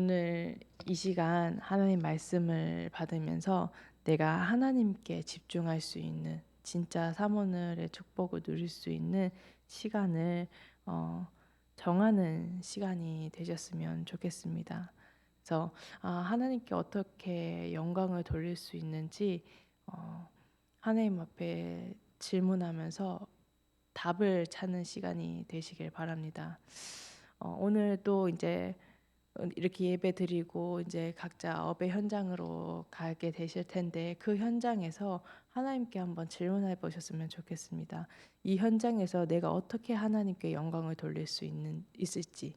오늘 이 시간 하나님 말씀을 받으면서 내가 하나님께 집중할 수 있는 진짜 사모늘의 축복을 누릴 수 있는 시간을 어, 정하는 시간이 되셨으면 좋겠습니다. 그래서 아, 하나님께 어떻게 영광을 돌릴 수 있는지 어, 하나님 앞에 질문하면서 답을 찾는 시간이 되시길 바랍니다. 어, 오늘도 이제 이렇게 예배 드리고 이제 각자 업의 현장으로 가게 되실 텐데 그 현장에서 하나님께 한번 질문해 보셨으면 좋겠습니다. 이 현장에서 내가 어떻게 하나님께 영광을 돌릴 수 있는 있을지.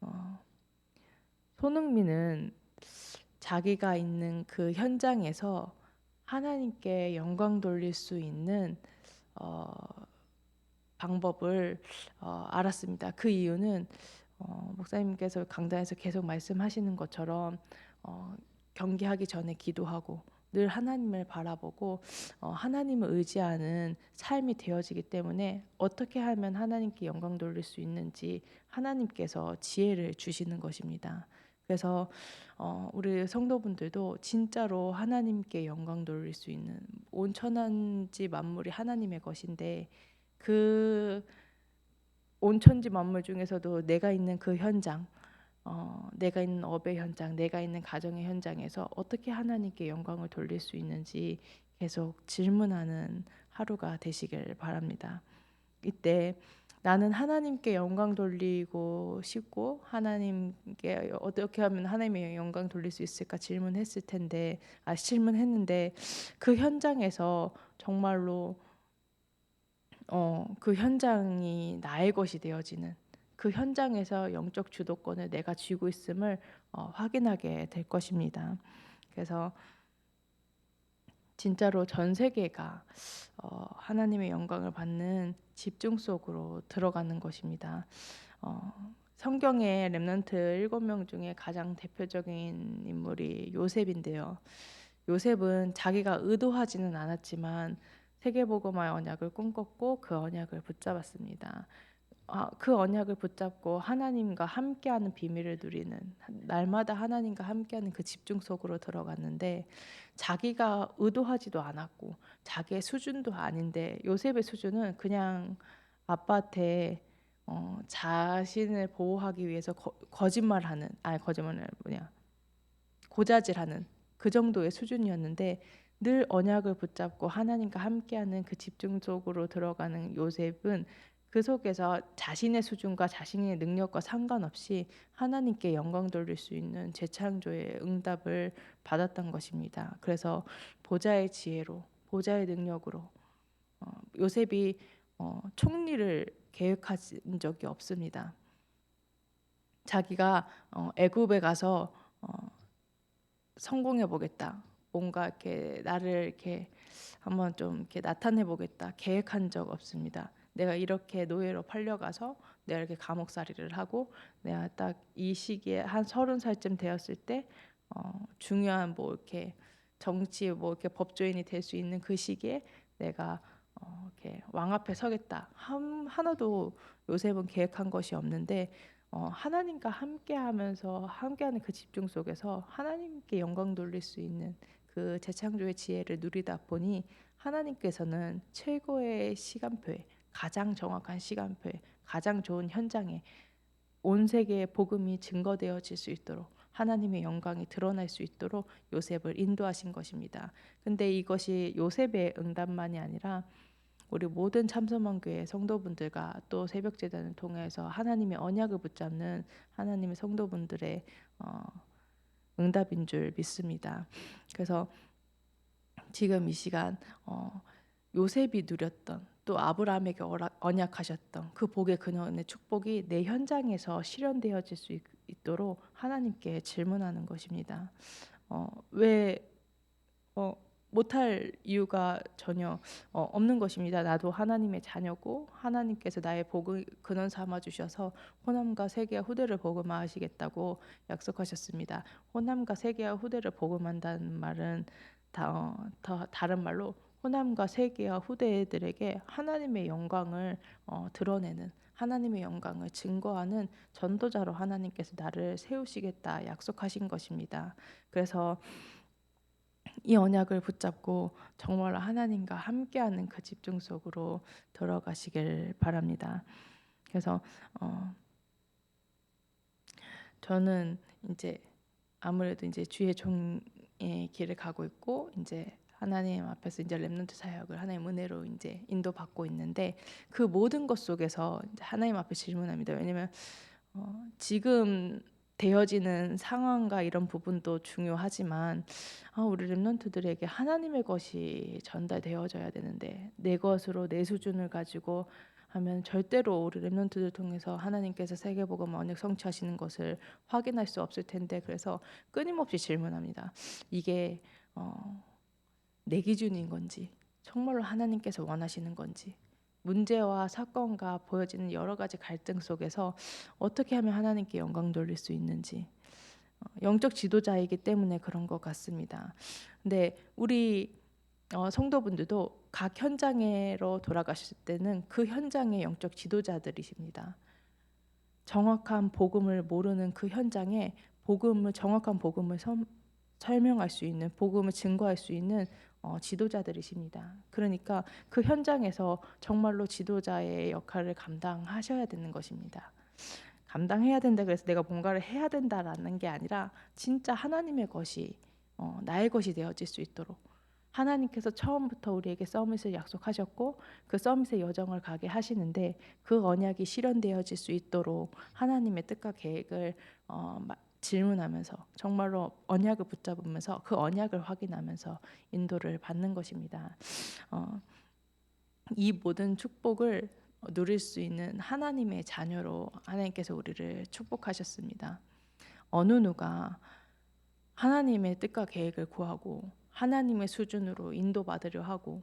어, 손흥민은 자기가 있는 그 현장에서 하나님께 영광 돌릴 수 있는 어, 방법을 어, 알았습니다. 그 이유는 어, 목사님께서 강단에서 계속 말씀하시는 것처럼 어, 경기하기 전에 기도하고 늘 하나님을 바라보고 어, 하나님을 의지하는 삶이 되어지기 때문에 어떻게 하면 하나님께 영광 돌릴 수 있는지 하나님께서 지혜를 주시는 것입니다. 그래서 어, 우리 성도분들도 진짜로 하나님께 영광 돌릴 수 있는 온 천한지 만물이 하나님의 것인데 그 온천지 만물 중에서도 내가 있는 그 현장, 어, 내가 있는 업의 현장, 내가 있는 가정의 현장에서 어떻게 하나님께 영광을 돌릴 수 있는지 계속 질문하는 하루가 되시길 바랍니다. 이때 나는 하나님께 영광 돌리고 싶고 하나님께 어떻게 하면 하나님의 영광 돌릴 수 있을까 질문했을 텐데 아 질문했는데 그 현장에서 정말로 어, 그 현장이 나의 것이 되어지는 그 현장에서 영적 주도권을 내가 쥐고 있음을 어, 확인하게 될 것입니다. 그래서 진짜로 전 세계가 어, 하나님의 영광을 받는 집중 속으로 들어가는 것입니다. 어, 성경의 렘넌트 일곱 명 중에 가장 대표적인 인물이 요셉인데요. 요셉은 자기가 의도하지는 않았지만 세계복음화의 언약을 꿈꿨고 그 언약을 붙잡았습니다. 아, 그 언약을 붙잡고 하나님과 함께하는 비밀을 누리는 날마다 하나님과 함께하는 그 집중 속으로 들어갔는데 자기가 의도하지도 않았고 자기의 수준도 아닌데 요셉의 수준은 그냥 아빠한테 어, 자신을 보호하기 위해서 거, 짓말하는 아니 거짓말은 뭐냐 고자질하는 그 정도의 수준이었는데 늘 언약을 붙잡고 하나님과 함께하는 그 집중 속으로 들어가는 요셉은 그 속에서 자신의 수준과 자신의 능력과 상관없이 하나님께 영광 돌릴 수 있는 재창조의 응답을 받았던 것입니다. 그래서 보좌의 지혜로, 보좌의 능력으로 어, 요셉이 어, 총리를 계획한 적이 없습니다. 자기가 어, 애굽에 가서 어, 성공해 보겠다. 뭔가 이렇게 나를 이렇게 한번 좀 이렇게 나타내 보겠다 계획한 적 없습니다. 내가 이렇게 노예로 팔려가서 내가 이렇게 감옥살이를 하고 내가 딱 이 시기에 한 서른 살쯤 되었을 때 어, 중요한 뭐 이렇게 정치 뭐 이렇게 법조인이 될 수 있는 그 시기에 내가 어, 이렇게 왕 앞에 서겠다. 한, 하나도 요셉은 계획한 것이 없는데 어, 하나님과 함께하면서 함께하는 그 집중 속에서 하나님께 영광 돌릴 수 있는 그 재창조의 지혜를 누리다 보니 하나님께서는 최고의 시간표에 가장 정확한 시간표에 가장 좋은 현장에 온 세계의 복음이 증거되어질 수 있도록 하나님의 영광이 드러날 수 있도록 요셉을 인도하신 것입니다. 근데 이것이 요셉의 응답만이 아니라 우리 모든 참소만 교회 성도분들과 또 새벽 제단을 통해서 하나님의 언약을 붙잡는 하나님의 성도분들의 어, 응답인 줄 믿습니다. 그래서 지금 이 시간 어, 요셉이 누렸던 또 아브라함에게 언약하셨던 그 복의 근원의 축복이 내 현장에서 실현되어질 수 있, 도록 하나님께 질문하는 것입니다. 어, 왜 어, 못할 이유가 전혀 어, 없는 것입니다. 나도 하나님의 자녀고 하나님께서 나의 복을 근원 삼아 주셔서 호남과 세계와 후대를 복음화하시겠다고 약속하셨습니다. 호남과 세계와 후대를 복음한다는 말은 다, 어, 더 다른 말로 호남과 세계와 후대들에게 하나님의 영광을 어, 드러내는 하나님의 영광을 증거하는 전도자로 하나님께서 나를 세우시겠다 약속하신 것입니다. 그래서 이 언약을 붙잡고 정말 하나님과 함께하는 그 집중 속으로 들어가시길 바랍니다. 그래서 어, 저는 이제 아무래도 이제 주의 종의 길을 가고 있고 이제 하나님 앞에서 이제 렘넌트 사역을 하나님 은혜로 이제 인도받고 있는데 그 모든 것 속에서 하나님 앞에 질문합니다. 왜냐면 어, 지금 되어지는 상황과 이런 부분도 중요하지만 아, 우리 렘넌트들에게 하나님의 것이 전달되어져야 되는데 내 것으로 내 수준을 가지고 하면 절대로 우리 렘넌트들 통해서 하나님께서 세계복음 언약 성취하시는 것을 확인할 수 없을 텐데 그래서 끊임없이 질문합니다. 이게 어, 내 기준인 건지 정말로 하나님께서 원하시는 건지 문제와 사건과 보여지는 여러 가지 갈등 속에서 어떻게 하면 하나님께 영광 돌릴 수 있는지 어, 영적 지도자이기 때문에 그런 것 같습니다. 근데 우리 어, 성도분들도 각 현장으로 돌아가실 때는 그 현장의 영적 지도자들이십니다. 정확한 복음을 모르는 그 현장에 복음을 정확한 복음을 섬- 설명할 수 있는 복음을 증거할 수 있는 어, 지도자들이십니다. 그러니까 그 현장에서 정말로 지도자의 역할을 감당하셔야 되는 것입니다. 감당해야 된다 그래서 내가 뭔가를 해야 된다라는 게 아니라 진짜 하나님의 것이 어, 나의 것이 되어질 수 있도록 하나님께서 처음부터 우리에게 서밋을 약속하셨고 그 서밋의 여정을 가게 하시는데 그 언약이 실현되어질 수 있도록 하나님의 뜻과 계획을 어, 마- 질문하면서 정말로 언약을 붙잡으면서 그 언약을 확인하면서 인도를 받는 것입니다. 어, 이 모든 축복을 누릴 수 있는 하나님의 자녀로 하나님께서 우리를 축복하셨습니다. 어느 누가 하나님의 뜻과 계획을 구하고 하나님의 수준으로 인도받으려 하고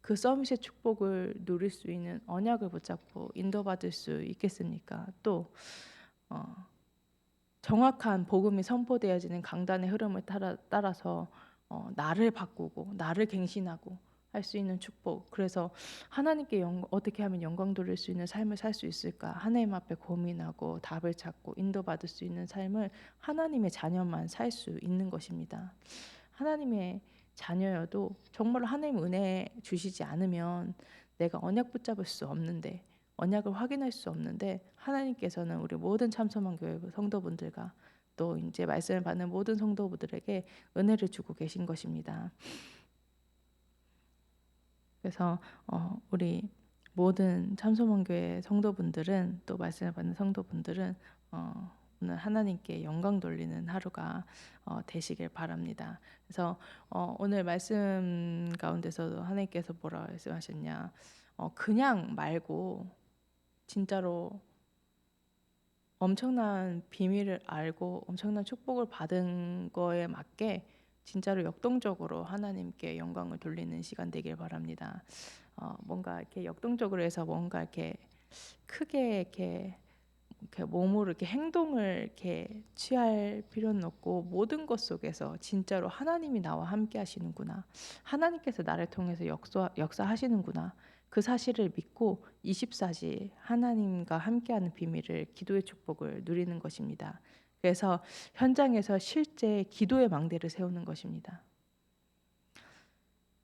그 서밋의 축복을 누릴 수 있는 언약을 붙잡고 인도받을 수 있겠습니까? 또 어, 정확한 복음이 선포되어지는 강단의 흐름을 따라, 따라서 어, 나를 바꾸고 나를 갱신하고 할 수 있는 축복. 그래서 하나님께 영, 어떻게 하면 영광 돌릴 수 있는 삶을 살 수 있을까? 하나님 앞에 고민하고 답을 찾고 인도받을 수 있는 삶을 하나님의 자녀만 살 수 있는 것입니다. 하나님의 자녀여도 정말로 하나님 은혜 주시지 않으면 내가 언약 붙잡을 수 없는데 언약을 확인할 수 없는데 하나님께서는 우리 모든 참소만 교회 성도분들과 또 이제 말씀을 받는 모든 성도분들에게 은혜를 주고 계신 것입니다. 그래서 어, 우리 모든 참소만 교회 성도분들은 또 말씀을 받는 성도분들은 어, 오늘 하나님께 영광 돌리는 하루가 어, 되시길 바랍니다. 그래서 어, 오늘 말씀 가운데서도 하나님께서 뭐라 말씀하셨냐? 어, 그냥 말고 진짜로 엄청난 비밀을 알고 엄청난 축복을 받은 거에 맞게 진짜로 역동적으로 하나님께 영광을 돌리는 시간 되길 바랍니다. 어, 뭔가 이렇게 역동적으로 해서 뭔가 이렇게 크게 이렇게 이렇게 몸으로 이렇게 행동을 이렇게 취할 필요는 없고 모든 것 속에서 진짜로 하나님이 나와 함께 하시는구나. 하나님께서 나를 통해서 역사, 역사하시는구나. 그 사실을 믿고 24시 하나님과 함께하는 비밀을 기도의 축복을 누리는 것입니다. 그래서 현장에서 실제 기도의 망대를 세우는 것입니다.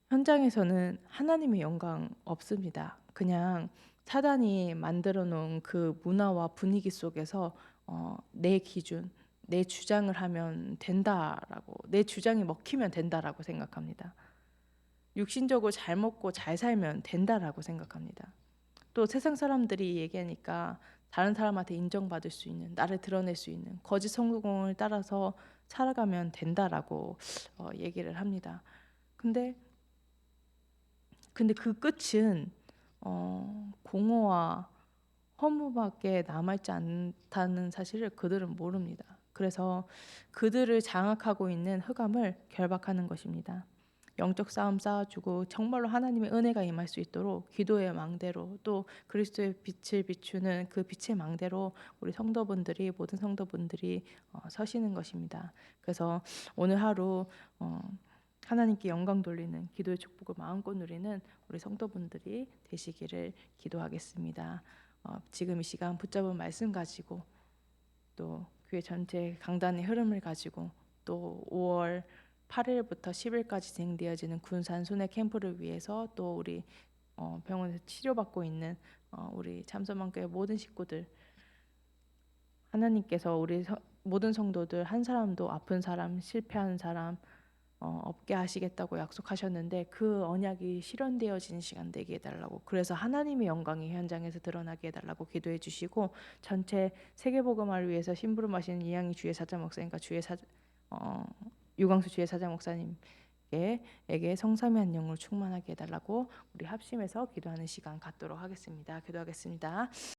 현장에서는 하나님의 영광 없습니다. 그냥 사단이 만들어 놓은 그 문화와 분위기 속에서 어, 내 기준, 내 주장을 하면 된다라고, 내 주장이 먹히면 된다라고 생각합니다. 육신적으로 잘 먹고 잘 살면 된다라고 생각합니다. 또 세상 사람들이 얘기하니까 다른 사람한테 인정받을 수 있는, 나를 드러낼 수 있는 거짓 성공을 따라서 살아가면 된다라고 어, 얘기를 합니다. 근데 근데 그 끝은 어, 공허와 허무밖에 남아있지 않다는 사실을 그들은 모릅니다. 그래서 그들을 장악하고 있는 흑암을 결박하는 것입니다. 영적 싸움 싸워주고 정말로 하나님의 은혜가 임할 수 있도록 기도의 망대로 또 그리스도의 빛을 비추는 그 빛의 망대로 우리 성도분들이 모든 성도분들이 어, 서시는 것입니다. 그래서 오늘 하루 어, 하나님께 영광 돌리는 기도의 축복을 마음껏 누리는 우리 성도분들이 되시기를 기도하겠습니다. 어, 지금 이 시간 붙잡은 말씀 가지고 또 교회 전체 강단의 흐름을 가지고 또 5월 8일부터 10일까지 진행되어지는 군산 순회 캠프를 위해서 또 우리 어, 병원에서 치료받고 있는 어, 우리 참소만교회 모든 식구들 하나님께서 우리 서- 모든 성도들 한 사람도 아픈 사람 실패한 사람 어, 없게 하시겠다고 약속하셨는데 그 언약이 실현되어지는 시간 되게 해달라고. 그래서 하나님의 영광이 현장에서 드러나게 해달라고 기도해 주시고 전체 세계복음화를 위해서 심부름하시는 이양희 주의 사자 목사님과 주의 사 어, 유광수 주의 사자 목사님께 에게 성삼의 안녕을 충만하게 해달라고 우리 합심해서 기도하는 시간 갖도록 하겠습니다. 기도하겠습니다.